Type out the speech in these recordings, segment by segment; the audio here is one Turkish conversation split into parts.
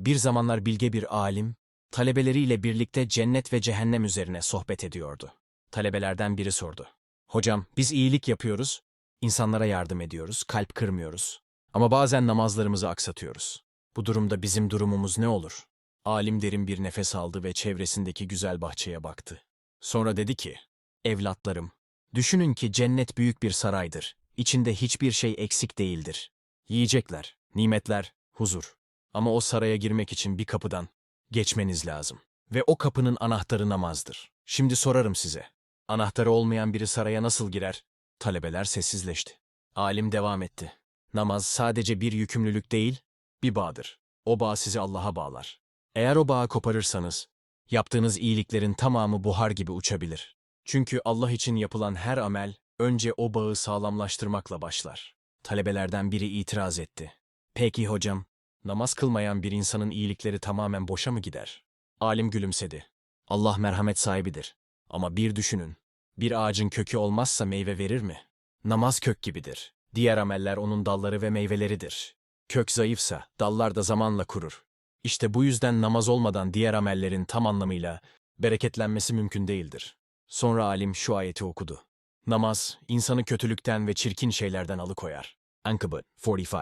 Bir zamanlar bilge bir alim, talebeleriyle birlikte cennet ve cehennem üzerine sohbet ediyordu. Talebelerden biri sordu. Hocam, biz iyilik yapıyoruz, insanlara yardım ediyoruz, kalp kırmıyoruz. Ama bazen namazlarımızı aksatıyoruz. Bu durumda bizim durumumuz ne olur? Alim derin bir nefes aldı ve çevresindeki güzel bahçeye baktı. Sonra dedi ki, Evlatlarım, düşünün ki cennet büyük bir saraydır. İçinde hiçbir şey eksik değildir. Yiyecekler, nimetler, huzur. Ama o saraya girmek için bir kapıdan geçmeniz lazım. Ve o kapının anahtarı namazdır. Şimdi sorarım size. Anahtarı olmayan biri saraya nasıl girer? Talebeler sessizleşti. Alim devam etti. Namaz sadece bir yükümlülük değil, bir bağdır. O bağ sizi Allah'a bağlar. Eğer o bağı koparırsanız, yaptığınız iyiliklerin tamamı buhar gibi uçabilir. Çünkü Allah için yapılan her amel, önce o bağı sağlamlaştırmakla başlar. Talebelerden biri itiraz etti. Peki hocam, namaz kılmayan bir insanın iyilikleri tamamen boşa mı gider? Alim gülümsedi. Allah merhamet sahibidir. Ama bir düşünün, bir ağacın kökü olmazsa meyve verir mi? Namaz kök gibidir. Diğer ameller onun dalları ve meyveleridir. Kök zayıfsa dallar da zamanla kurur. İşte bu yüzden namaz olmadan diğer amellerin tam anlamıyla bereketlenmesi mümkün değildir. Sonra alim şu ayeti okudu. Namaz, insanı kötülükten ve çirkin şeylerden alıkoyar. Ankabut 45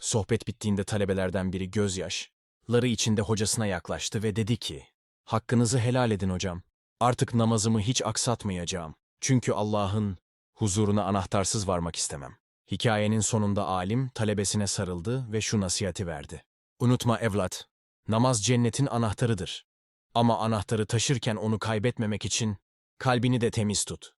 Sohbet bittiğinde talebelerden biri gözyaşları içinde hocasına yaklaştı ve dedi ki, Hakkınızı helal edin hocam. Artık namazımı hiç aksatmayacağım. Çünkü Allah'ın huzuruna anahtarsız varmak istemem. Hikayenin sonunda alim talebesine sarıldı ve şu nasihati verdi. Unutma evlat, namaz cennetin anahtarıdır. Ama anahtarı taşırken onu kaybetmemek için kalbini de temiz tut.